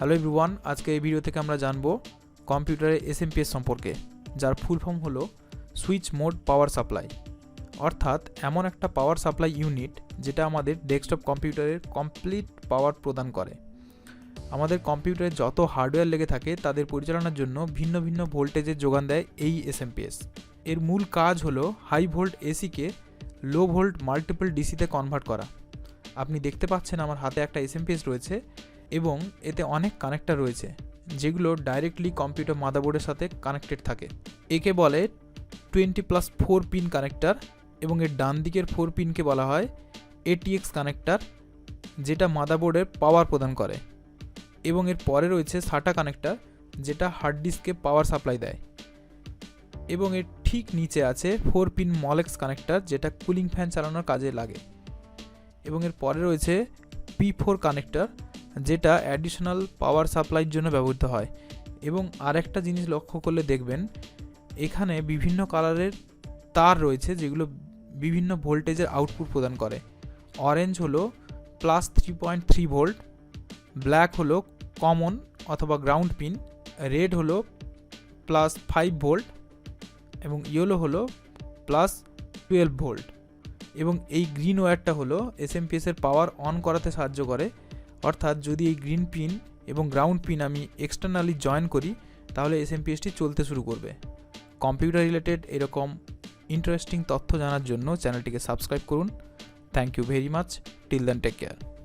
Hello everyone আজকে এই video থেকে আমরা জানব কম্পিউটারের এসএমপিএস সম্পর্কে, যার ফুল ফর্ম হলো সুইচ মোড পাওয়ার সাপ্লাই অর্থাৎ এমন একটা পাওয়ার সাপ্লাই ইউনিট যেটা আমাদের ডেস্কটপ কম্পিউটারের কমপ্লিট পাওয়ার প্রদান করে। আমাদের কম্পিউটারে যত হার্ডওয়্যার লেগে থাকে, তাদের পরিচালনার জন্য ভিন্ন ভিন্ন ভোল্টেজের যোগান দেয় এই এসএমপিএস এর মূল কাজ হলো হাই ভোল্ট এসিকে লো ভোল্ট মাল্টিপল ডিসিতে কনভার্ট করা। আপনি দেখতে পাচ্ছেন আমার হাতে একটা এসএমপিএস রয়েছে। এবং এতে অনেক কানেক্টর রয়েছে, যেগুলো ডাইরেক্টলি কম্পিউটার মাদারবোর্ডের সাথে কানেক্টেড থাকে। একে বলে twenty plus four pin connector এবং এর ডান দিকের ফোর পিনকে বলা হয় এটিএক্স কানেক্টার যেটা মাদারবোর্ডের পাওয়ার প্রদান করে। এবং এর পরে রয়েছে সাটা কানেক্টর যেটা হার্ড ডিস্কে পাওয়ার সাপ্লাই দেয়। এবং এর ঠিক নিচে আছে ফোর পিন মলেক্স কানেক্টর যেটা কুলিং ফ্যান চালানোর কাজে লাগে। এবং এর পরে রয়েছে পি ফোর কানেক্টর যেটা অ্যাডিশনাল পাওয়ার সাপ্লাইয়ের জন্য ব্যবহৃত হয়। এবং আরেকটা জিনিস লক্ষ্য করলে দেখবেন, এখানে বিভিন্ন কালারের তার রয়েছে যেগুলো বিভিন্ন ভোল্টেজের আউটপুট প্রদান করে। অরেঞ্জ হলো plus three point three volt black হলো কমন অথবা গ্রাউন্ড পিন রেড হলো প্লাস ফাইভ ভোল্ট এবং ইয়েলো হলো প্লাস টুয়েলভ ভোল্ট এবং এই গ্রিন ওয়্যারটা হলো এস এসএমপিএসের পাওয়ার অন করাতে সাহায্য করে। অর্থাৎ যদি এই গ্রিন পিন এবং গ্রাউন্ড পিন আমি এক্সটার্নালি জয়েন করি, তাহলে এসএমপিএসটি চলতে শুরু করবে। কম্পিউটার রিলেটেড এরকম ইন্টারেস্টিং তথ্য জানার জন্য চ্যানেলটিকে সাবস্ক্রাইব করুন। Thank you very much till then take care